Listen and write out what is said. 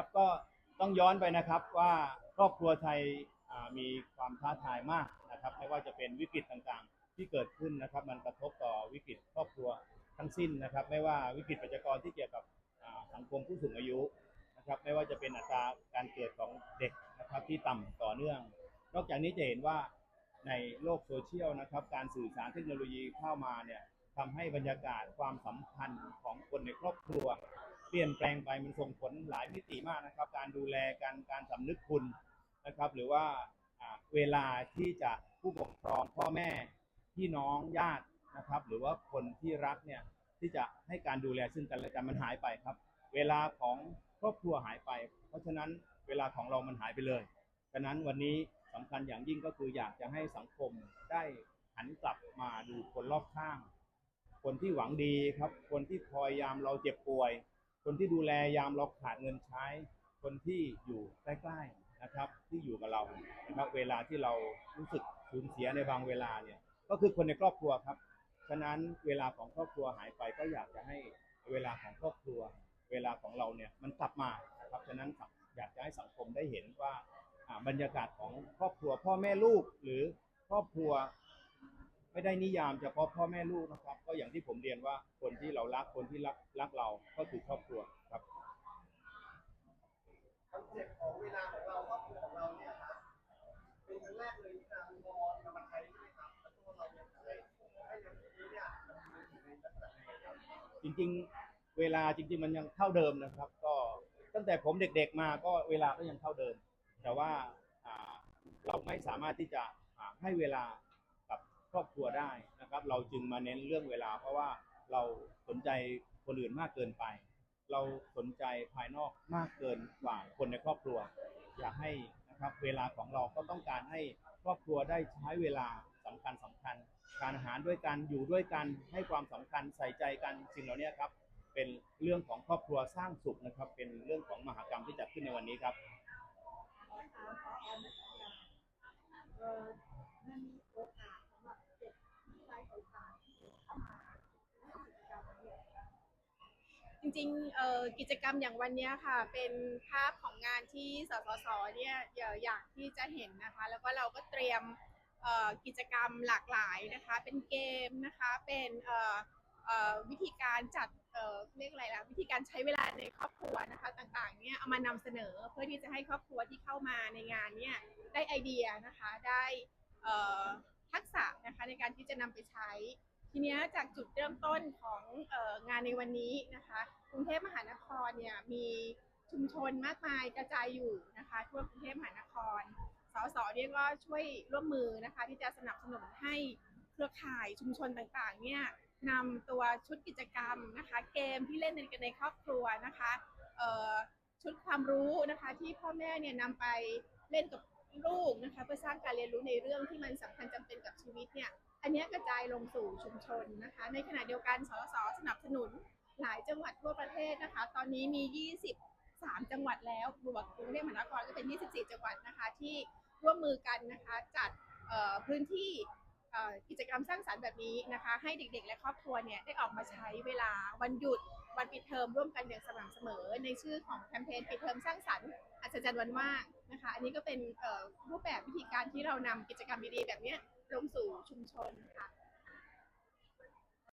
ครับก็ต้องย้อนไปนะครับว่าครอบครัวไทยมีความท้าทายมากนะครับไม่ว่าจะเป็นวิกฤตต่างๆ ที่เกิดขึ้นนะครับ มันกระทบต่อวิกฤตครอบครัวทั้งสิ้นนะครับ ไม่ว่าวิกฤตประชากรที่เกี่ยวกับสังคมผู้สูงอายุนะครับ ไม่ว่าจะเป็นอัตราการเกิดของเด็กนะครับที่ต่ำต่อเนื่อง นอกจากนี้จะเห็นว่าในโลกโซเชียลนะครับ การสื่อสารเทคโนโลยีเข้ามาเนี่ยทำให้บรรยากาศความสัมพันธ์ของคนในครอบครัว เปลี่ยนแปลงไปมันส่งผลหลายมิติมากนะครับ การดูแลการการสำนึกคุณนะครับ หรือว่าเวลาที่จะผู้ปกครองพ่อแม่พี่น้องญาตินะครับ หรือว่าคนที่รักเนี่ยที่จะให้การดูแลซึ่งกันและกันมันหายไปครับ เวลาของครอบครัวหายไป เพราะฉะนั้นเวลาของเรามันหายไปเลยฉะนั้นวันนี้สำคัญอย่างยิ่งก็คืออยากจะให้สังคมได้หันกลับมาดูคนรอบข้าง คนที่หวังดีครับ คนที่คอยยามเราเจ็บป่วย คนที่ดูแลยามเราขาดเงินใช้ คนที่อยู่ใกล้ๆนะครับที่อยู่กับเรานะครับเวลาที่เรารู้สึกสูญเสียในบางเวลาเนี่ยก็คือคนในครอบครัวครับฉะนั้นเวลาของครอบครัวหายไปก็อยากจะให้เวลาของครอบครัว เวลาของเราเนี่ยมันกลับมานะครับฉะนั้นอยากจะให้สังคมได้เห็นว่าบรรยากาศของครอบครัว พ่อแม่ลูกหรือครอบครัว ไม่ได้นิยามเฉพาะพ่อแม่ลูกนะครับ ก็อย่างที่ผมเรียนว่าคนที่เรารักคนที่รักรักเราก็คือครอบครัวครับคอนเซ็ปต์ของเวลาของเราครอบครัวของเราเนี่ยครับเป็นครั้งแรกเลยที่เรามองนำมาใช้ใช่ไหมครับแล้วตัวเราเนี่ยใช้ให้อย่างนี้เนี่ยมันอจริงๆเวลาจริง ๆ มันยังเท่าเดิมนะครับ ก็ตั้งแต่ผมเด็กๆมาก็เวลาก็ยังเท่าเดิม แต่ว่าเราไม่สามารถที่จะให้เวลา ครอบครัวได้นะครับ เราจึงมาเน้นเรื่องเวลา เพราะว่าเราสนใจคนอื่นมากเกินไป เราสนใจภายนอกมากเกินกว่าคนในครอบครัว อยากให้นะครับเวลาของเราก็ต้องการให้ครอบครัวได้ใช้เวลาสำคัญสำคัญ การอาหารด้วยกันอยู่ด้วยกันให้ความสำคัญใส่ใจกันสิ่งเหล่านี้ครับเป็นเรื่องของครอบครัวสร้างสุขนะครับ เป็นเรื่องของมหากรรมที่จัดขึ้นในวันนี้ครับ จริงๆเอ่อกิจกรรมอย่างวันเนี้ยค่ะ เป็นภาพของงานที่สสสเนี่ยอยากที่จะเห็นนะคะ แล้วก็เราก็เตรียมเอ่อกิจกรรมหลากหลายนะคะ เป็นเกมนะคะ เป็นเอ่อเอ่อวิธีการจัดเอ่อเรียกอะไรล่ะวิธีการใช้เวลาในครอบครัวนะคะต่างๆเนี่ยเอามานำเสนอเพื่อที่จะให้ครอบครัวที่เข้ามาในงานเนี่ยได้ไอเดียนะคะได้เอ่อ ทักษะนะคะในการที่จะนำไปใช้ ทีนี้จากจุดเริ่มต้นของอองานในวันนี้นะคะกรุงเทพมหานครเนี่ยมีชุมชนมากมายกระจายอยู่นะคะทั่วกรุงเทพมหานคร สสเนี่ยก็ช่วยร่วมมือนะคะที่จะสนับสนุนให้เครือข่ายชุมชนต่างๆเนี่ยนำตัวชุดกิจกรรมนะคะเกมที่เล่นกันในครอบครัวนะคะชุดความรู้นะคะที่พ่อแม่เนี่ยนำไปเล่นกับ ลูกนะคะเพื่อสร้างการเรียนรู้ในเรื่องที่มันสำคัญจำเป็นกับชีวิตเนี่ยอันนี้กระจายลงสู่ชุมชนนะคะ ในขณะเดียวกันสสสนับสนุนหลายจังหวัดทั่วประเทศนะคะ ตอนนี้มี 23 จังหวัดแล้วบวกกรุงเทพมหานครก็เป็น 24 จังหวัดนะคะที่ร่วมมือกันนะคะจัดพื้นที่ กิจกรรมสร้างสรรค์แบบนี้นะคะ ให้เด็กๆ และครอบครัวเนี่ยได้ออกมาใช้เวลาวันหยุดวันปิดเทอมร่วมกันอย่างสม่ำเสมอ ในชื่อของแคมเปญปิดเทอมสร้างสรรค์อัศจรรย์วันว่างนะคะ อันนี้ก็เป็นรูปแบบวิธีการที่เรานำกิจกรรมดีๆแบบนี้ลงสู่ชุมชนค่ะ